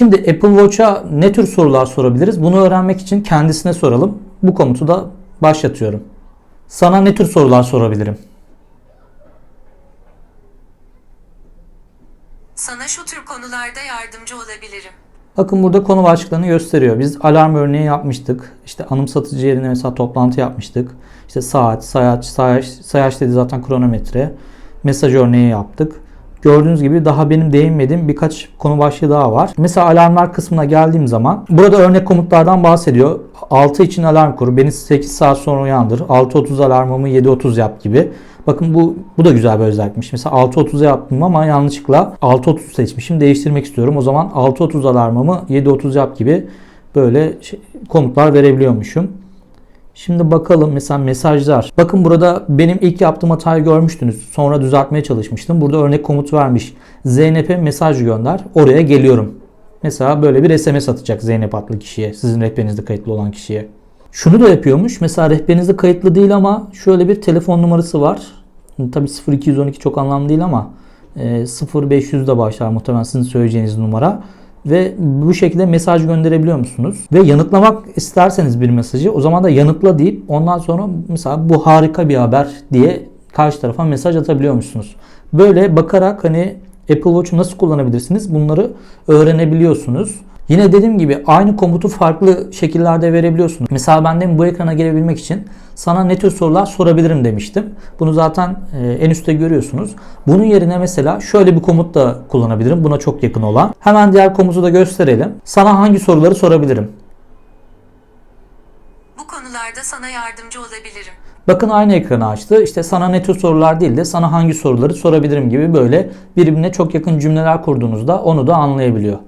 Şimdi Apple Watch'a ne tür sorular sorabiliriz? Bunu öğrenmek için kendisine soralım. Bu komutu da başlatıyorum. Sana ne tür sorular sorabilirim? Sana şu tür konularda yardımcı olabilirim. Bakın burada konu başlıklarını gösteriyor. Biz alarm örneği yapmıştık. İşte anımsatıcı yerine mesela toplantı yapmıştık. İşte saat, sayaç, sayaç, sayaç dedi zaten kronometre. Mesaj örneği yaptık. Gördüğünüz gibi daha benim değinmediğim birkaç konu başlığı daha var. Mesela alarmlar kısmına geldiğim zaman burada örnek komutlardan bahsediyor. 6 için alarm kur, beni 8 saat sonra uyandır, 6.30 alarmımı 7.30 yap gibi. Bakın bu bu da güzel bir özellikmiş. Mesela 6.30'a yaptım ama yanlışlıkla 6.30 seçmişim. Değiştirmek istiyorum. O zaman 6.30 alarmımı 7.30 yap gibi böyle şey- komutlar verebiliyormuşum. Şimdi bakalım mesela mesajlar. Bakın burada benim ilk yaptığım hatayı görmüştünüz. Sonra düzeltmeye çalışmıştım. Burada örnek komut vermiş. Zeynep'e mesaj gönder. Oraya geliyorum. Mesela böyle bir SMS atacak Zeynep adlı kişiye. Sizin rehberinizde kayıtlı olan kişiye. Şunu da yapıyormuş. Mesela rehberinizde kayıtlı değil ama şöyle bir telefon numarası var. Tabii 0212 çok anlamlı değil ama e, 0500 de başlar muhtemelen sizin söyleyeceğiniz numara. Ve bu şekilde mesaj gönderebiliyor musunuz? Ve yanıtlamak isterseniz bir mesajı o zaman da yanıtla deyip ondan sonra mesela bu harika bir haber diye karşı tarafa mesaj atabiliyor musunuz? Böyle bakarak hani Apple Watch'u nasıl kullanabilirsiniz bunları öğrenebiliyorsunuz. Yine dediğim gibi aynı komutu farklı şekillerde verebiliyorsunuz. Mesela ben de bu ekrana gelebilmek için sana ne tür sorular sorabilirim demiştim. Bunu zaten e, en üstte görüyorsunuz. Bunun yerine mesela şöyle bir komut da kullanabilirim. Buna çok yakın olan. Hemen diğer komutu da gösterelim. Sana hangi soruları sorabilirim? Bu konularda sana yardımcı olabilirim. Bakın aynı ekranı açtı. İşte sana ne tür sorular değil de sana hangi soruları sorabilirim gibi böyle birbirine çok yakın cümleler kurduğunuzda onu da anlayabiliyor.